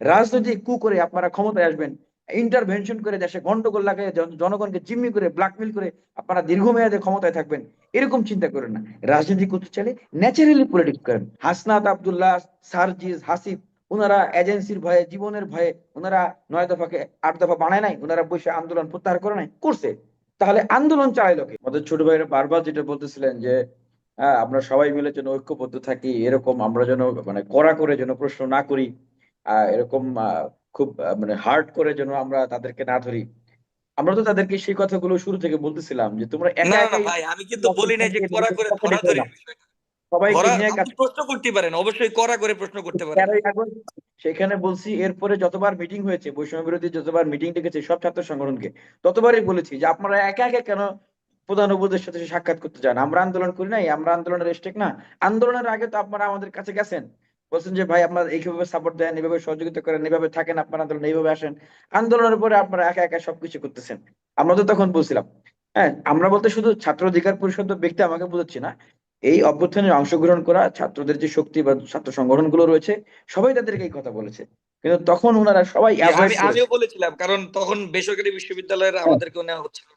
রাজনৈতিক কু করে আপনারা ক্ষমতায় আসবেন ইন্টারভেনশন করে দেশে গন্ডগোল লাগায় জনগণকে জিম্মি করে ব্ল্যাকমেল করে আপনারা দীর্ঘমেয়াদে ক্ষমতায় থাকবেন, এরকম চিন্তা করেন না। রাজনীতি করতে চাইলে ন্যাচারালি পলিটিক্স করেন। হাসনাত আব্দুল্লাহ সারজিজ হাসিব ওনারা এজেন্সির ভয়ে, জীবনের ভয়ে ওনারা নয় দফাকে আট দফা বানায় নাই ওনারা বসে আন্দোলন প্রত্যাহার করে নাই, করছে। তাহলে আন্দোলন চালাইলো কি আমাদের ছোট ভাইরা বারবার যেটা বলতেছিলেন যে আমরা সবাই মিলে যেন ঐক্যবদ্ধ থাকি, এরকম আমরা যেন মানে কড়া করে যেন প্রশ্ন না করি এরকম খুব মানে হার্ড করে যেন আমরা তাদেরকে না ধরি। আমরা তো তাদেরকে সেই কথাগুলো শুরু থেকে বলতেছিলাম যে তোমরা একা না না ভাই আমি কিন্তু বলি নাই যে করে। সবাইকে নিয়ে প্রশ্ন করতে পারেন অবশ্যই কড়া করে প্রশ্ন করতে পারেন। সেখানে বলছি এরপরে যতবার মিটিং হয়েছে বৈষম্য বিরোধী যতবার মিটিং ডেকেছে সব ছাত্র সংগঠনকে ততবারই বলেছি যে আপনারা একা একা কেন প্রধান উপদেষ্টার সাথে সাক্ষাৎ করতে যান আমরা আন্দোলন করি নাই আমরা আন্দোলনের না। আন্দোলনের আগে তো আপনারা আমাদের কাছে গেছেন। বলছেন যে ভাই আপনারা এইভাবে সাপোর্ট দেন এইভাবে সহযোগিতা করেন এইভাবে থাকেন আপনার আন্দোলন এইভাবে আসেন। আন্দোলনের পরে আপনারা একা একা সবকিছু করতেছেন। আমরা তো তখন বলছিলাম হ্যাঁ আমরা বলতে শুধু ছাত্র অধিকার পরিষদ ব্যক্তি আমাকে বুঝাচ্ছি না। এই অভ্যুত্থানে অংশগ্রহণ করা ছাত্রদের যে শক্তি বা ছাত্র সংগঠনগুলো রয়েছে সবাই তাদেরকে এই কথা বলেছে। কিন্তু তখন ওনারা সবাই। আমিও বলেছিলাম কারণ তখন বেসরকারি বিশ্ববিদ্যালয়ের আমাদেরকেও নেওয়া হচ্ছিল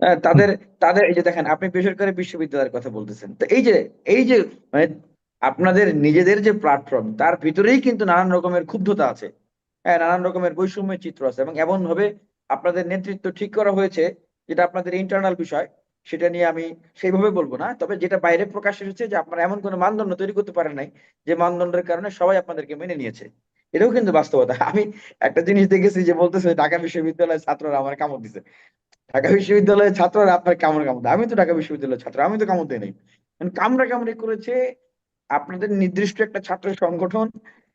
হ্যাঁ, তাদের তাদের এই যে দেখেন আপনি বেসরকারি বিশ্ববিদ্যালয়ের কথা বলতেছেন। তো এই যে এই যে মানে আপনাদের নিজেদের যে প্ল্যাটফর্ম তার ভিতরেই কিন্তু নানান রকমের ক্ষুব্ধতা আছে। হ্যাঁ নানান রকমের বৈষম্যের চিত্র আছে এবং এমন ভাবে আপনাদের নেতৃত্ব ঠিক করা হয়েছে, যেটা আপনাদের ইন্টারনাল বিষয়, সেটা নিয়ে আমি সেইভাবে বলব না। তবে যেটা বাইরে প্রকাশ এসেছে যে আপনারা এমন কোনো মানদণ্ড তৈরি করতে পারেন নাই, যে মানদণ্ডের কারণে সবাই আপনাদেরকে মেনে নিয়েছে। এটাও কিন্তু বাস্তবতা। আমি একটা জিনিস দেখেছি যে বলতেছে, ঢাকা বিশ্ববিদ্যালয়ের ছাত্ররা আমার কামড় দিছে। ঢাকা বিশ্ববিদ্যালয়ের ছাত্ররা আপনার কামড় কামড় আমি তো ঢাকা বিশ্ববিদ্যালয়ের ছাত্র, আমি তো কামড় দিই নাই। কামড়া কামড়ি করেছে আপনাদের নির্দিষ্ট একটা ছাত্র সংগঠন,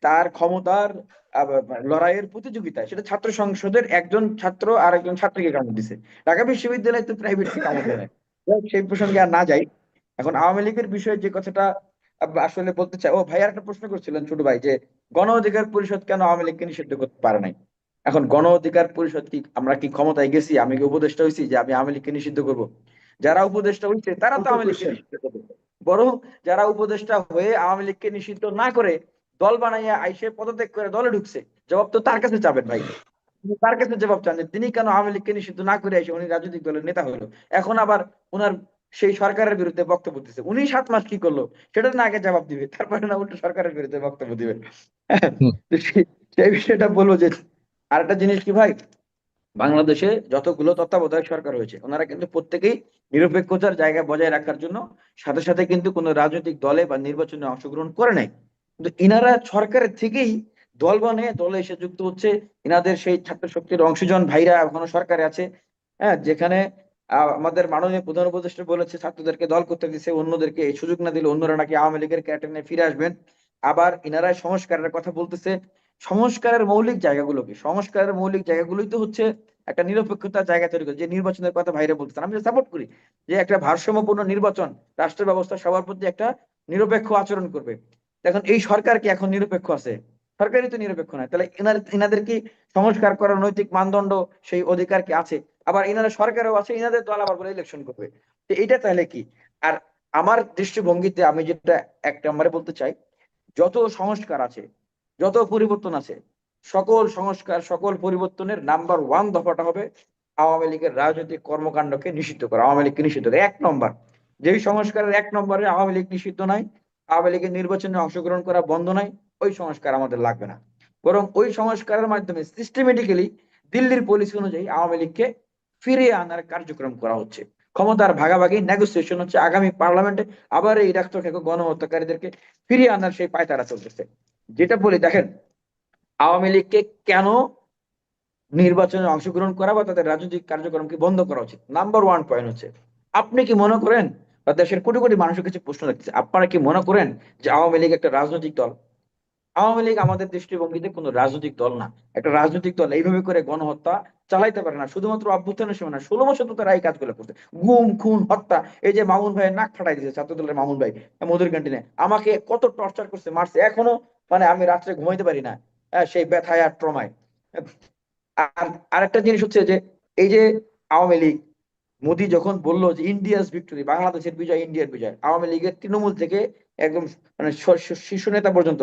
তার ক্ষমতার লড়াইয়ের প্রতিযোগিতা সেটা ছাত্র সংসদের একজন ছাত্র আর একজন ছাত্রীকে কামড় দিছে। ঢাকা বিশ্ববিদ্যালয় তো প্রাইভেট কামড় দেয়। সেই প্রসঙ্গে আর না যাই। এখন আওয়ামী লীগের বিষয়ে যে কথাটা আসলে বলতে চাই, ও ভাই আর একটা প্রশ্ন করছিলেন ছোট ভাই যে, গণ অধিকার পরিষদ কেন আওয়ামী লীগকে নিষিদ্ধ করতে পারে নাই? এখন গণ অধিকার পরিষদ কি, আমরা কি ক্ষমতায় গেছি? আমি কি উপদেষ্টা হয়েছি যে আমি আওয়ামী লীগকে নিষিদ্ধ করব? যারা উপদেষ্টা হয়েছে তারা তো আওয়ামী লীগকে নিষিদ্ধ করবে। বরং যারা উপদেষ্টা হয়ে আওয়ামী লীগকে নিষিদ্ধ না করে দল বানাইয়া আইসে পদত্যাগ করে দলে ঢুকছে, জবাব তো তার কাছে চাবেন ভাই। তার কাছে জবাব চান তিনি কেন আওয়ামী লীগকে নিষিদ্ধ না করে এসে উনি রাজনৈতিক দলের নেতা হলো। এখন আবার ওনার সেই সরকারের বিরুদ্ধে বক্তব্য দিচ্ছে উনি সাত মাস কি করল? সেটা না আগে জবাব দিবে। তারপরে না উল্টো সরকারের বিরুদ্ধে বক্তব্য দিবে। সেই- বিষয়টা বলব যে আরেকটা জিনিস কি ভাই? বাংলাদেশে যতগুলো তত্ত্বাবধায়ক সরকার হয়েছে, ওনারা কিন্তু প্রত্যেকেই নিরপেক্ষতার জায়গা বজায় রাখার জন্য সাথে সাথে কিন্তু কোনো রাজনৈতিক দলে বা নির্বাচনে অংশগ্রহণ করে নাই। কিন্তু ইনারা সরকারের থেকেই দল বানিয়ে দলে এসে যুক্ত হচ্ছে। ইনাদের সেই ছাত্র শক্তির অংশজন ভাইরা এখনও সরকারে আছে। হ্যাঁ যেখানে আমাদের মাননীয় প্রধান উপদেষ্টা বলেছে, ছাত্রদেরকে দল করতে দিছে, অন্যদেরকে এই সুযোগ না দিলে অন্যরা নাকি আওয়ামী লীগের ক্যাটানে ফিরে আসবেন। আবার ইনারা সংস্কারের কথা বলতেছে। সংস্কারের মৌলিক জায়গাগুলো কি? সংস্কারের মৌলিক জায়গাগুলোই তো হচ্ছে একটা নিরপেক্ষতার জায়গা তৈরি করে, যে নির্বাচনের কথা বাইরে বলতেছেন। আমি সাপোর্ট করি যে একটা ভারসাম্যপূর্ণ নির্বাচন রাষ্ট্র ব্যবস্থা সবার প্রতি একটা নিরপেক্ষ আচরণ করবে। এখন এই সরকার কি এখন নিরপেক্ষ আছে? সরকারই তো নিরপেক্ষ নয়। তাহলে এনাদের কি সংস্কার করার নৈতিক মানদণ্ড সেই অধিকার কি আছে? আবার এনারা সরকারও আছে এনাদের দল আবার বলে ইলেকশন করবে। তো এটা তাহলে কি? আর আমার দৃষ্টিভঙ্গিতে আমি যেটা এক নম্বরে বলতে চাই, যত সংস্কার আছে, যত পরিবর্তন আছে সকল সংস্কার, সকল পরিবর্তনের নাম্বার ওয়ান দফাটা হবে আওয়ামী লীগের রাজনৈতিক কর্মকাণ্ডকে নিষিদ্ধ করা, আওয়ামী লীগকে নিষিদ্ধ করা। এক নম্বর যেই সংস্কারের এক নম্বরে আওয়ামী লীগ নিষিদ্ধ নাই আওয়ামী লীগের নির্বাচনে অংশগ্রহণ করা বন্ধ নাই ওই সংস্কার আমাদের লাগবে না। বরং ওই সংস্কারের মাধ্যমে সিস্টেমেটিক্যালি দিল্লির পলিসি অনুযায়ী আওয়ামী লীগকে ফিরিয়ে আনার কার্যক্রম করা হচ্ছে। ক্ষমতার ভাগাভাগি নেগোসিয়েশন হচ্ছে। আগামী পার্লামেন্টে আবার এই ডাক্তার গণহত্যাকারীদেরকে ফিরিয়ে আনার সেই পায়তারা চলতেছে। যেটা বলি, দেখেন আওয়ামী লীগকে কেন নির্বাচনে অংশগ্রহণ করা বা তাদের রাজনৈতিক কার্যক্রমকে বন্ধ করা উচিত? নাম্বার ওয়ান পয়েন্ট হচ্ছে, আপনি কি মনে করেন বা দেশের কোটি কোটি মানুষের কাছে প্রশ্ন রাখছে আপনারা কি মনে করেন যে আওয়ামী লীগ একটা রাজনৈতিক দল? আওয়ামী লীগ আমাদের দৃষ্টিভঙ্গিতে কোনো রাজনৈতিক দল না। একটা রাজনৈতিক দল এইভাবে করে গণহত্যা চালাইতে পারে না। শুধুমাত্র অভ্যুত্থানের সময় না, ষোলো বছর তারা এই কাজগুলো করতে গুম, খুন, হত্যা, এই যে মামুন ভাইয়ের নাক ফাটাই দিয়েছে ছাত্র দলের মামুন ভাই মধুর ক্যান্টিনে আমাকে কত টর্চার করছে মারছে, এখনও মানে আমি রাত্রে ঘুমাইতে পারি না। সেই ব্যথায় আর ট্রমায় আর আরেকটা জিনিস হচ্ছে যে, এই যে আওয়ামী লীগ, মোদি যখন বলল যে ইন্ডিয়াস ভিক্টোরি, বাংলাদেশের বিজয়, ইন্ডিয়ার বিজয়, আওয়ামী লীগের তৃণমূল থেকে একদম মানে শীর্ষ নেতা পর্যন্ত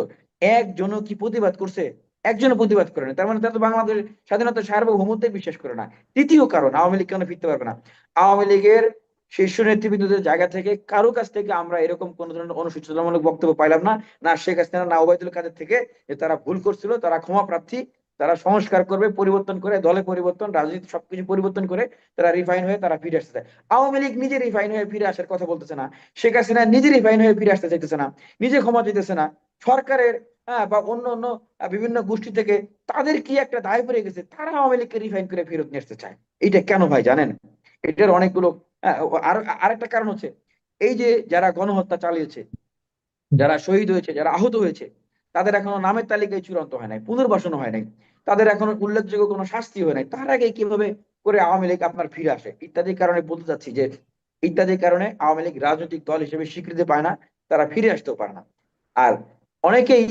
একজনও কি প্রতিবাদ করছে? একজনও প্রতিবাদ করে না। তার মানে তারা তো বাংলাদেশ স্বাধীনতা সার্বভৌমত্বে বিশ্বাস করে না। তৃতীয় কারণ, আওয়ামী লীগ কেন ফিরতে পারবে না? আওয়ামী লীগের শীর্ষ নেতৃবৃন্দদের জায়গা থেকে কারও কাছ থেকে আমরা এরকম কোন ধরনের অনুসূচনামূলক বক্তব্য পাইলাম না। না, শেখ হাসিনা, না ওবায়দুল কাদের থেকে যে তারা ভুল করছিল, তারা ক্ষমা প্রার্থী, তারা সংস্কার করবে, পরিবর্তন করে, দলে পরিবর্তন, রাজনীতি সবকিছু পরিবর্তন করে তারা রিফাইন হয়ে তারা ফিরে আসতে চায় আওয়ামী লীগ নিজে রিফাইন হয়ে ফিরে আসার কথা বলতেছে না। শেখ হাসিনা নিজে রিফাইন হয়ে ফিরে আসতে চাইতেছে না। নিজে ক্ষমা দিতেছে না। সরকারের হ্যাঁ বা অন্য অন্য বিভিন্ন গোষ্ঠী থেকে তাদের কি একটা দায় পড়ে গেছে, তারা আওয়ামী লীগকে রিফাইন করে ফেরত নিয়ে আসতে চায়। এটা কেন ভাই জানেন? এটার অনেকগুলো আর, আরেকটা কারণ হচ্ছে, এই যে যারা গণহত্যা চালিয়েছে, যারা শহীদ হয়েছে, যারা আহত হয়েছে, তাদের এখনও নামের তালিকায় চূড়ান্ত হয় নাই, পুনর্বাসন হয় নাই, তাদের এখনও উল্লেখযোগ্য কোনো শাস্তি হয় নাই, তার আগে কীভাবে করে আওয়ামী লীগ আপনার ফিরে আসে? ইত্যাদি কারণে বলতে চাচ্ছি যে ইত্যাদি কারণে আওয়ামী লীগ রাজনৈতিক দল হিসেবে স্বীকৃতি পায় না, তারা ফিরে আসতেও পারে না। আর অনেকেই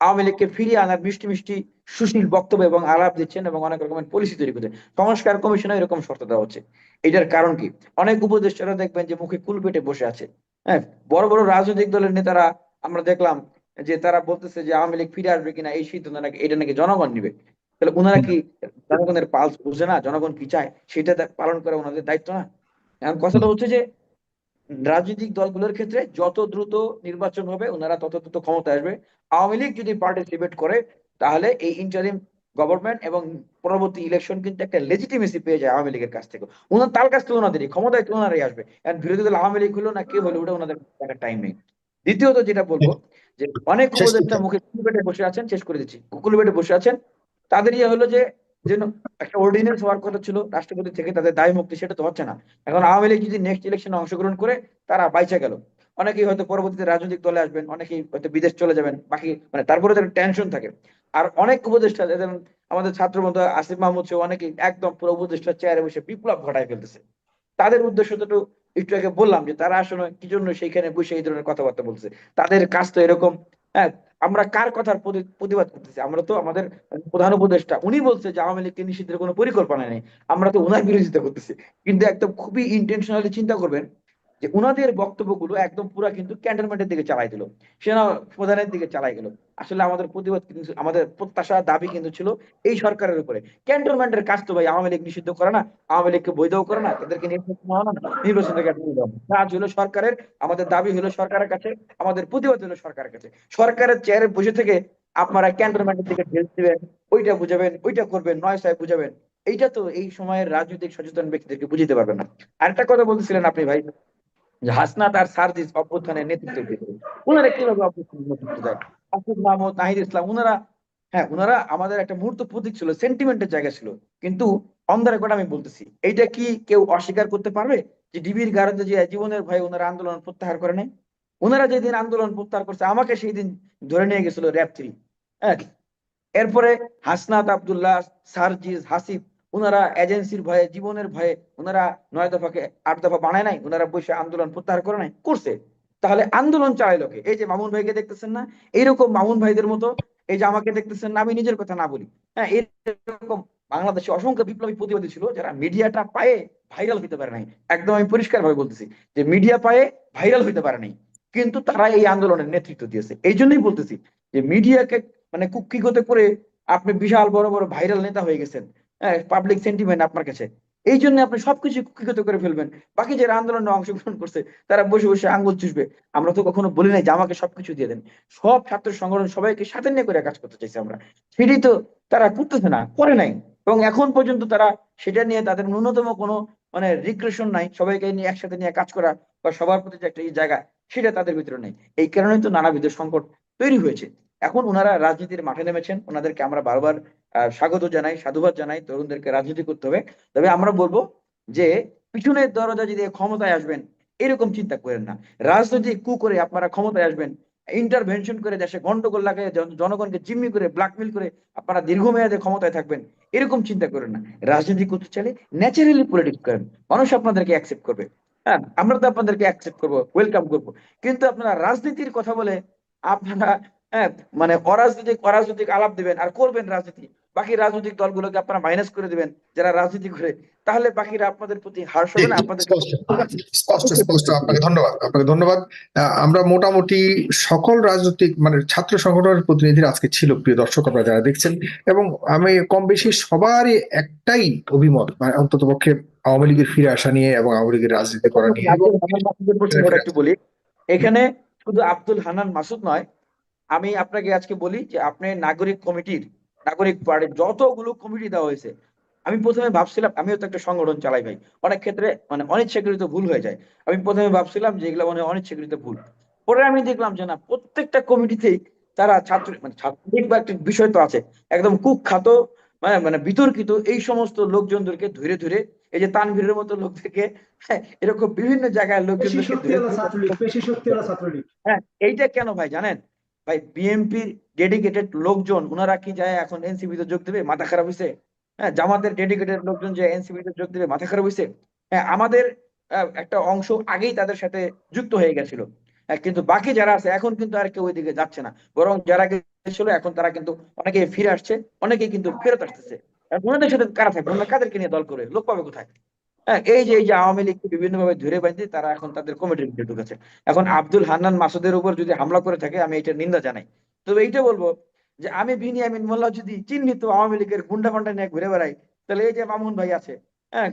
আওয়ামী লীগকে ফিরিয়ে আনার মিষ্টি মিষ্টি সুশীল বক্তব্য এবং আলাপ দিচ্ছেন এবং অনেক রকমের পলিসি তৈরি করছেন। সংস্কার কমিশনে এরকম শর্ত দেওয়া হচ্ছে। এটার কারণ কি? অনেক উপদেষ্টারা দেখবেন যে মুখে কুল পেটে বসে আছে। হ্যাঁ বড় বড় রাজনৈতিক দলের নেতারা আমরা দেখলাম যে তারা বলতেছে যে আওয়ামী লীগ ফিরে আসবে কিনা, এই সিদ্ধান্ত নাকি, এটা নাকি জনগণ নিবে। তাহলে ওনারা কি জনগণের পালস বুঝে না? জনগণ কি চায়? সেটা পালন করা ওনাদের দায়িত্ব না। এখন কথাটা হচ্ছে যে রাজনৈতিক দলগুলোর ক্ষেত্রে যত দ্রুত নির্বাচন হবে ওনারা তত দ্রুত ক্ষমতা আসবে। আওয়ামী লীগ যদি পার্টিসিপেট করে তাহলে এই ইন্টারিম গভর্নমেন্ট এবং পরবর্তী ইলেকশন কিন্তু একটা লেজিটিমেসি পেয়ে যায় আওয়ামী লীগের কাছ থেকে। ওনার তার কাছ থেকে ওনাদেরই ক্ষমতায় তো ওনারাই আসবে। এখন বিরোধী দল আওয়ামী লীগ হলো না কে হলো ওটা ওনাদের টাইম নেই। দ্বিতীয়ত যেটা বলব যে অনেক উপদেষ্টা মুখে কুকুল বেটে বসে আছেন শেষ করে দিচ্ছি। কুকুল বেটে বসে আছেন তাদের ইয়ে হলো যে যেন একটা অর্ডিন্যান্স হওয়ার কথা ছিল, রাষ্ট্রপতি থেকে তাদের দায় মুক্তি সেটা তো হচ্ছে না। এখন আওয়ামী লীগ যদি নেক্সট ইলেকশনে অংশগ্রহণ করে, তারা বাইচা গেল। অনেকেই হয়তো পরবর্তীতে রাজনৈতিক দলে আসবেন, অনেকেই হয়তো বিদেশ চলে যাবেন, বাকি মানে তারপরে তাদের টেনশন থাকে। আর অনেক উপদেষ্টা, যেমন আমাদের ছাত্র বন্ধু আসিফ মাহমুদ সহ অনেকেই একদম পুরো উপদেষ্টা চেয়ারে বসে বিপ্লব ঘটায় ফেলতেছে। তাদের উদ্দেশ্য তো একটু- একটু আগে বললাম যে তারা আসলে কি জন্য সেইখানে বসে এই ধরনের কথাবার্তা বলছে তাদের কাজ তো এরকম হ্যাঁ আমরা কার কথার প্রতি- প্রতিবাদ করতেছি? আমরা তো আমাদের প্রধান উপদেষ্টা, উনি বলছে যে আওয়ামী লীগকে নিষিদ্ধের কোনো পরিকল্পনা নেই। আমরা তো ওনার বিরোধিতা করতেছি। কিন্তু একদম খুবই ইন্টেনশনালি চিন্তা করবেন যে উনাদের বক্তব্যগুলো একদম পুরা কিন্তু ক্যান্টনমেন্টের দিকে চালাই দিল, সেনা প্রধানের দিকে চালাই গেল। আসলে আমাদের প্রতিবাদ কিন্তু, আমাদের প্রত্যাশা, দাবি কিন্তু ছিল এই সরকারের উপরে। ক্যান্টনমেন্টের কাজ তো ভাই আওয়ামী লীগ নিষিদ্ধ করে না, আওয়ামী লীগকে বৈধও করে না তাদেরকে নির্বাচন। কাজ হলো সরকারের, আমাদের দাবি হলো সরকারের কাছে, আমাদের প্রতিবাদ হলো সরকারের কাছে। সরকারের চেয়ারে বসে থেকে আপনারা ক্যান্টনমেন্টের দিকে ঢেল দিবেন, ওইটা বুঝাবেন, ওইটা করবেন, নয় সাহেব বুঝাবেন। এইটা তো এই সময়ের রাজনৈতিক সচেতন ব্যক্তিদেরকে বুঝিতে পারবেন না। আরেকটা কথা বলতেছিলেন আপনি ভাই যে হাসনাত আর সার্জিস অভ্যুত্থানের নেতৃত্ব দিতে ওনারা কীভাবে অভ্যুত্থানের নেতৃত্ব দেয়? আসিফ মাহমুদ, নাহিদ ইসলাম, ওনারা হ্যাঁ ওনারা আমাদের একটা মুহূর্ত প্রতীক ছিল সেন্টিমেন্টের জায়গা ছিল। কিন্তু অন দ্য আমি বলতেছি, এইটা কি কেউ অস্বীকার করতে পারবে যে ডিবির গারদে যে জীবনের ভয়ে ওনারা আন্দোলন প্রত্যাহার করে নাই? ওনারা যেদিন আন্দোলন প্রত্যাহার করছে, আমাকে সেই দিন ধরে নিয়ে গেছিল র্যাব থ্রি হ্যাঁ? এরপরে হাসনাত আবদুল্লাহ, সার্জিস, হাসিব ওনারা এজেন্সির ভয়ে, জীবনের ভয়ে ওনারা নয় দফাকে আট দফা বানায় নাই, ওনারা বসে আন্দোলন প্রত্যাহার করে নাই, করছে। তাহলে আন্দোলন চালাইলো কে এই যে মামুন ভাইকে দেখতেছেন না? এইরকম মামুন ভাইদের মতো, এই যে আমাকে দেখতেছেন না, আমি নিজের কথা না বলি। হ্যাঁ এরকম বাংলাদেশে অসংখ্য বিপ্লবী প্রতিবাদী ছিল যারা মিডিয়াটা পায়ে ভাইরাল হইতে পারে নাই। একদম আমি পরিষ্কার ভাবে বলতেছি যে মিডিয়া পায়ে ভাইরাল হইতে পারে নাই। কিন্তু তারা এই আন্দোলনের নেতৃত্ব দিয়েছে। এই জন্যই বলতেছি যে মিডিয়াকে মানে কুক্ষিগত করে আপনি বিশাল বড় বড় ভাইরাল নেতা হয়ে গেছেন। পাবলিক সেন্টিমেন্ট আপনার কাছে। এই জন্য আপনি সবকিছু কুক্ষিগত করে ফেলবেন। বাকি যারা আন্দোলনে অংশগ্রহণ করছে, তারা বসে বসে আঙ্গুল চুষবে। আমরা তো কখনো বলি নাই যে আমাকে সবকিছু দিয়ে দেন। সব ছাত্র সংগঠন সবাইকে সাথে নিয়ে করে কাজ করতে চাইছি আমরা। সেটাই তো তারা করতেছে না, করে নাই। এবং এখন পর্যন্ত তারা সেটা নিয়ে তাদের ন্যূনতম কোনো মানে রিক্রেশন নাই। সবাইকে নিয়ে একসাথে নিয়ে কাজ করা বা সবার প্রতি যে একটা জায়গা, সেটা তাদের ভিতরে নেই। এই কারণেই তো নানাবিধ সংকট তৈরি হয়েছে। এখন ওনারা রাজনীতির মাঠে নেমেছেন। ওনাদেরকে আমরা বারবার স্বাগত জানাই, সাধুবাদ জানাই, তরুণদেরকে রাজনীতি করতে হবে। তবে আমরা বলব যে, পিছনের দরজা যদি ক্ষমতায় আসবেন, এরকম চিন্তা করেন না। রাজনৈতিক কু করে আপনারা ক্ষমতায় আসবেন ইন্টারভেনশন করে দেশে গন্ডগোল জন- জনগণকে জিম্মি করে ব্ল্যাকমেল করে আপনারা দীর্ঘমেয়াদে ক্ষমতায় থাকবেন, এরকম চিন্তা করেন না। রাজনীতি করতে চাইলে ন্যাচারালি পলিটিক্স করেন। মানুষ আপনাদেরকে অ্যাকসেপ্ট করবে। হ্যাঁ আমরা তো আপনাদেরকে অ্যাকসেপ্ট করব ওয়েলকাম করব। কিন্তু আপনারা রাজনীতির কথা বলে আপনারা হ্যাঁ মানে অরাজনৈতিক অরাজনৈতিক আলাপ দিবেন আর করবেন রাজনীতি বাকি রাজনৈতিক দলগুলোকে আপনারা মাইনাস করে দিবেন যারা রাজনীতি করে তাহলে বাকিরা আপনাদের প্রতি হার্স হবে না আপনাদের স্পষ্ট স্পষ্ট আপনাকে ধন্যবাদ আপনাকে ধন্যবাদ আমরা মোটামুটি সকল রাজনৈতিক মানে ছাত্র সংগঠনের প্রতিনিধিরা আজকে ছিল প্রিয় দর্শক আপনারা যারা দেখছেন এবং আমি কম বেশি সবারই একটাই অভিমত মানে অন্তত পক্ষে আওয়ামী লীগের ফিরে আসা নিয়ে এবং আওয়ামী লীগের রাজনীতি করা নিয়ে একটু বলি এখানে শুধু আব্দুল হানান মাসুদ নয় আমি আপনাকে আজকে বলি যে আপনি নাগরিক কমিটির নাগরিক পার্টির যতগুলো কমিটি দেওয়া হয়েছে আমি প্রথমে ভাবছিলাম আমিও তো একটা সংগঠন চালাই ভাই অনেক ক্ষেত্রে মানে অনিচ্ছাকৃত ভুল হয়ে যায়। আমি প্রথমে ভাবছিলাম যে এগুলো মানে অনিচ্ছাকৃত ভুল। পরে আমি দেখলাম যে না প্রত্যেকটা কমিটিতেই তারা ছাত্র মানে ছাত্রলীগ বা একটা বিষয় তো আছে একদম কুখ্যাত মানে মানে বিতর্কিত এই সমস্ত লোকজনদেরকে ধরে ধরে এই যে তানভীরের মতো লোকদেরকে হ্যাঁ, এরকম বিভিন্ন জায়গায় ছাত্রলীগ। হ্যাঁ এইটা কেন ভাই জানেন? ভাই বিএনপির ডেডিকেটেড লোকজন ওনারা কি যায় এখন এনসিপি তে যোগ দেবে? মাথা খারাপ হয়েছে হ্যাঁ জামাতের ডেডিকেটেড লোকজন যে এনসিপি তে যোগ দেবে মাথা খারাপ হয়েছে হ্যাঁ আমাদের একটা অংশ আগেই তাদের সাথে যুক্ত হয়ে গেছিল। হ্যাঁ, কিন্তু বাকি যারা আছে এখন কিন্তু আর কেউ ওইদিকে যাচ্ছে না। বরং যারা গেছিল এখন তারা কিন্তু অনেকে ফিরে আসছে অনেকেই কিন্তু ফেরত আসতেছে। ওনাদের সাথে কারা থাকবে? ওনারা কাদেরকে নিয়ে দল করে? লোক পাবে কোথায়? হ্যাঁ এই যে এই যে আওয়ামী লীগকে বিভিন্ন ভাবে ধরে বাঁধে, তারা এখন তাদের কমিটির ভিতরে ঢুকেছে। এখন আব্দুল হান্নান মাসুদের উপর যদি হামলা করে থাকে, আমি এটার নিন্দা জানাই। তবে এইটা বলব যে, আমি বিনিয়ামিন মোল্লা যদি চিহ্নিত আওয়ামী লীগের গুন্ডা ফান্ডা নিয়ে ঘুরে বেড়াই, তাহলে এই যে মামুন ভাই আছে হ্যাঁ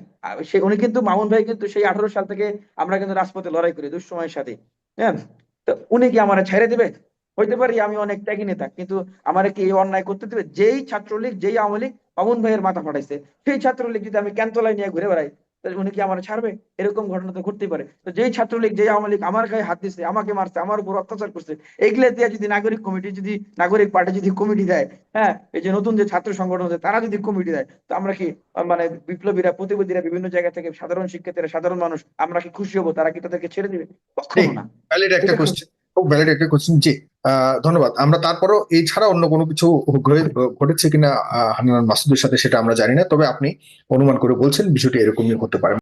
সে, উনি কিন্তু, মামুন ভাই কিন্তু সেই আঠারো সাল থেকে আমরা কিন্তু রাজপথে লড়াই করি, দুঃসময়ের সাথে হ্যাঁ। তো উনি কি আমার ছেড়ে দেবে? হইতে পারি আমি অনেক ত্যাগী নেতা, কিন্তু আমার কি এই অন্যায় করতে দেবে? যেই ছাত্রলীগ, যেই আওয়ামী লীগ মামুন ভাইয়ের মাথা ফাটাইছে, সেই ছাত্রলীগ যদি আমি ক্যান্তলায় নিয়ে ঘুরে বেড়াই তাহলে উনি কি আমার ছাড়বে? এরকম ঘটনা তো ঘটতেই পারে। তো যেই ছাত্রলীগ যেই আওয়ামী লীগ আমার গায়ে হাত দিচ্ছে আমাকে মারছে আমার উপর অত্যাচার করছে এগুলো দিয়ে যদি নাগরিক কমিটি যদি নাগরিক পার্টি যদি কমিটি দেয় হ্যাঁ এই যে নতুন যে ছাত্র সংগঠন আছে তারা যদি কমিটি দেয় তো আমরা কি মানে বিপ্লবীরা প্রতিবাদীরা বিভিন্ন জায়গা থেকে সাধারণ শিক্ষার্থীরা সাধারণ মানুষ আমরা কি খুশি হব? তারা কি তাদেরকে ছেড়ে দিবে? কখনো না। একটা কোশ্চেন খুব ভ্যালিড একটা কোশ্চেন জি ধন্যবাদ। আমরা তারপরও এই ছাড়া অন্য কোনো কিছু ঘটেছে কিনা হান্নান মাসুদের সাথে সেটা আমরা জানি না। তবে আপনি অনুমান করে বলছেন বিষয়টি এরকমই হতে পারে।